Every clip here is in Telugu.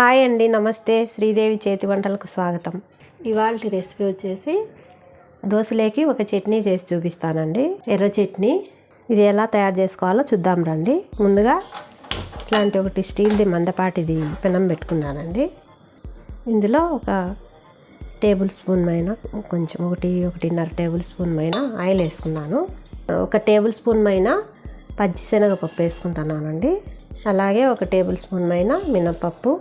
హాయ్ అండి నమస్తే. శ్రీదేవి చేతి వంటలకు స్వాగతం. ఇవాళ రెసిపీ వచ్చేసి దోశలేకి ఒక చట్నీ చేసి చూపిస్తానండి. ఎర్ర చట్నీ. ఇది ఎలా తయారు చేసుకోవాలో చూద్దాం రండి. ముందుగా ఇట్లాంటి ఒకటి స్టీల్ది మందపాటిది పెనం పెట్టుకున్నానండి. ఇందులో ఒక టేబుల్ స్పూన్ పైన కొంచెం ఒకటి ఒకటిన్నర టేబుల్ స్పూన్ పైన ఆయిల్ వేసుకున్నాను. ఒక టేబుల్ స్పూన్ పైన పచ్చిశనగపప్పు వేసుకుంటున్నానండి. అలాగే ఒక టేబుల్ స్పూన్ పైన మినపప్పు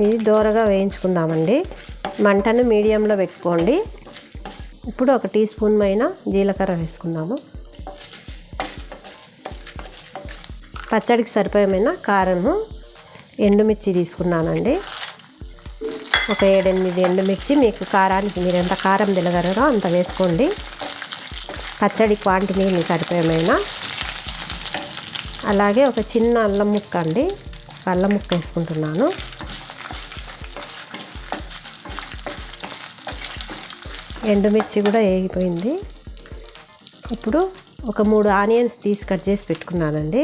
ఇది దోరగా వేయించుకుందామండి. మంటను మీడియంలో పెట్టుకోండి. ఇప్పుడు ఒక టీ స్పూన్ పైన జీలకర్ర వేసుకుందాము. పచ్చడికి సరిపోయమైన కారము ఎండుమిర్చి తీసుకున్నానండి. ఒక ఏడెనిమిది ఎండుమిర్చి మీకు కారానికి మీరు ఎంత కారం తినగలరో అంత వేసుకోండి. పచ్చడి క్వాంటిటీని సరిపోయమైన. అలాగే ఒక చిన్న అల్లం ముక్క అండి. అల్లం ముక్క వేసుకుంటున్నాను. ఎండుమిర్చి కూడా వేగిపోయింది. ఇప్పుడు ఒక మూడు ఆనియన్స్ తీసి కట్ చేసి పెట్టుకున్నానండి.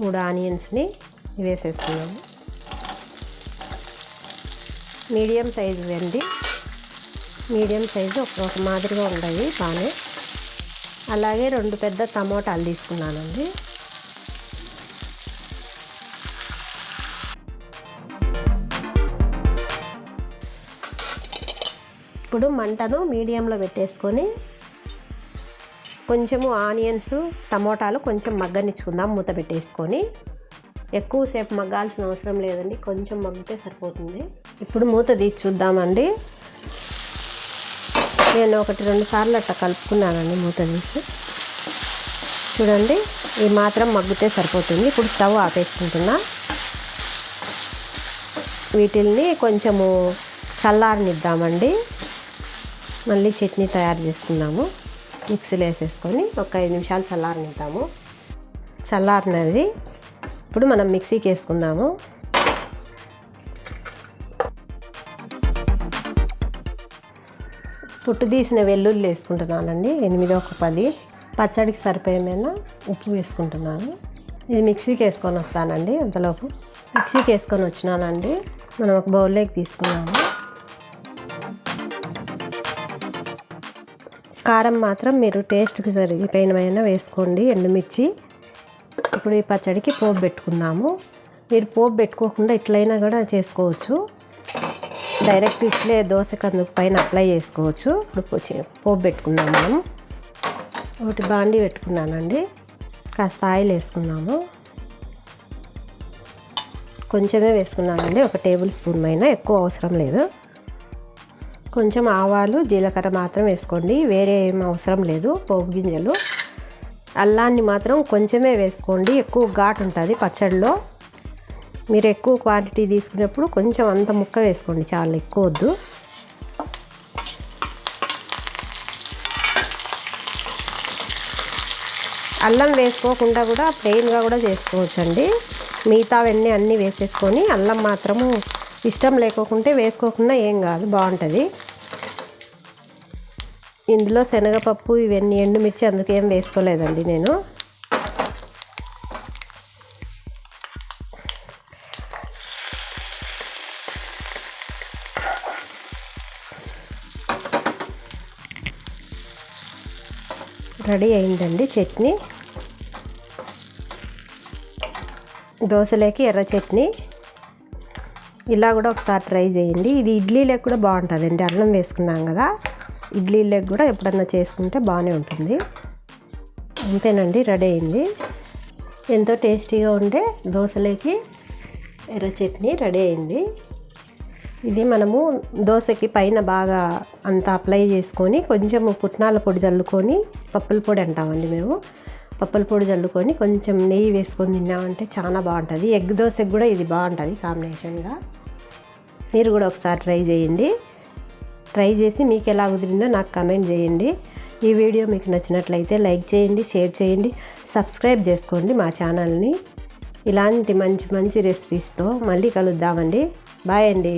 మూడు ఆనియన్స్ని వేసేసుకున్నాను మీడియం సైజు అండి. మీడియం సైజు ఒక ఒక మాదిరిగా ఉన్నాయి బాగానే. అలాగే రెండు పెద్ద టమోటాలు తీసుకున్నానండి. ఇప్పుడు మంటను మీడియంలో పెట్టేసుకొని కొంచెము ఆనియన్స్ టమోటాలు కొంచెం మగ్గనిచ్చుకుందాం మూత పెట్టేసుకొని. ఎక్కువసేపు మగ్గాల్సిన అవసరం లేదండి కొంచెం మగ్గితే సరిపోతుంది. ఇప్పుడు మూత తీసి చూద్దామండి. నేను ఒకటి రెండు సార్లు అట్లా కలుపుకున్నానండి మూత తీసి. చూడండి ఈ మాత్రం మగ్గితే సరిపోతుంది. ఇప్పుడు స్టవ్ ఆపేసుకుంటున్నా. వీటిల్ని కొంచెము చల్లారనిద్దామండి. మళ్ళీ చట్నీ తయారు చేసుకుందాము మిక్సీలో వేసేసుకొని ఒక ఐదు నిమిషాలు చల్లారనిద్దాము. చల్లారినది ఇప్పుడు మనం మిక్సీకి వేసుకుందాము. పుట్టు తీసిన వెల్లుల్లి వేసుకుంటున్నానండి. ఎనిమిది ఒక పది. పచ్చడికి సరిపోయేమైనా ఉప్పు వేసుకుంటున్నాను. ఇది మిక్సీకి వేసుకొని వస్తానండి అంతలోపు. మిక్సీకి వేసుకొని వచ్చినానండి. మనం ఒక బౌల్లోకి తీసుకున్నాము. కారం మాత్రం మీరు టేస్ట్కి సరిపోయినమైనా వేసుకోండి. ఎండుమిర్చి ఇప్పుడు ఈ పచ్చడికి పోపు పెట్టుకుందాము. మీరు పోపు పెట్టుకోకుండా ఇట్లయినా కూడా చేసుకోవచ్చు. డైరెక్ట్ ఇట్లే దోశ కందుకు పైన అప్లై చేసుకోవచ్చు. ఇప్పుడు పోపు పెట్టుకుందాం మనం. ఒకటి బాండి పెట్టుకున్నానండి. కాస్త ఆయిల్ వేసుకున్నాము కొంచెమే వేసుకున్నానండి. ఒక టేబుల్ స్పూన్ పైన ఎక్కువ అవసరం లేదు. కొంచెం ఆవాలు జీలకర్ర మాత్రం వేసుకోండి. వేరే ఏం అవసరం లేదు. పోపు గింజలు. అల్లాన్ని మాత్రం కొంచెమే వేసుకోండి. ఎక్కువ ఘాటు ఉంటుంది పచ్చడిలో. మీరు ఎక్కువ క్వాంటిటీ తీసుకున్నప్పుడు కొంచెం అంత ముక్క వేసుకోండి. చాలా ఎక్కువ వద్దు. అల్లం వేసుకోకుండా కూడా ప్లెయిన్గా కూడా చేసుకోవచ్చండి. మిగతావన్నీ అన్నీ వేసేసుకొని అల్లం మాత్రము ఇష్టం లేకోకుంటే వేసుకోకుండా ఏం కాదు బాగుంటుంది. ఇందులో శనగపప్పు ఇవన్నీ ఎండుమిర్చి అందుకేం వేసుకోలేదండి నేను. రెడీ అయిందండి చట్నీ. దోశలోకి ఎర్ర చట్నీ. ఇలా కూడా ఒకసారి ట్రై చేయండి. ఇది ఇడ్లీలకు కూడా బాగుంటుందండి. అల్లం వేసుకున్నాం కదా ఇడ్లీలకు కూడా ఎప్పుడన్నా చేసుకుంటే బాగానే ఉంటుంది. అంతేనండి రెడీ అయింది. ఎంతో టేస్టీగా ఉండే దోశలోకి ఎర్ర చట్నీ రెడీ అయింది. ఇది మనము దోశకి పైన బాగా అంతా అప్లై చేసుకొని కొంచెం పుట్నాల పొడి చల్లుకొని పప్పుల పొడి అంటామండి మేము. పప్పుల పొడి చల్లుకొని కొంచెం నెయ్యి వేసుకొని తిన్నామంటే చాలా బాగుంటుంది. ఎగ్ దోశకి కూడా ఇది బాగుంటుంది కాంబినేషన్గా. మీరు కూడా ఒకసారి ట్రై చేయండి. ట్రై చేసి మీకు ఎలా కుదిరిందో నాకు కమెంట్ చేయండి. ఈ వీడియో మీకు నచ్చినట్లయితే లైక్ చేయండి షేర్ చేయండి సబ్స్క్రైబ్ చేసుకోండి మా ఛానల్ని. ఇలాంటి మంచి మంచి రెసిపీస్తో మళ్ళీ కలుద్దామండి. బాయ్ అండి.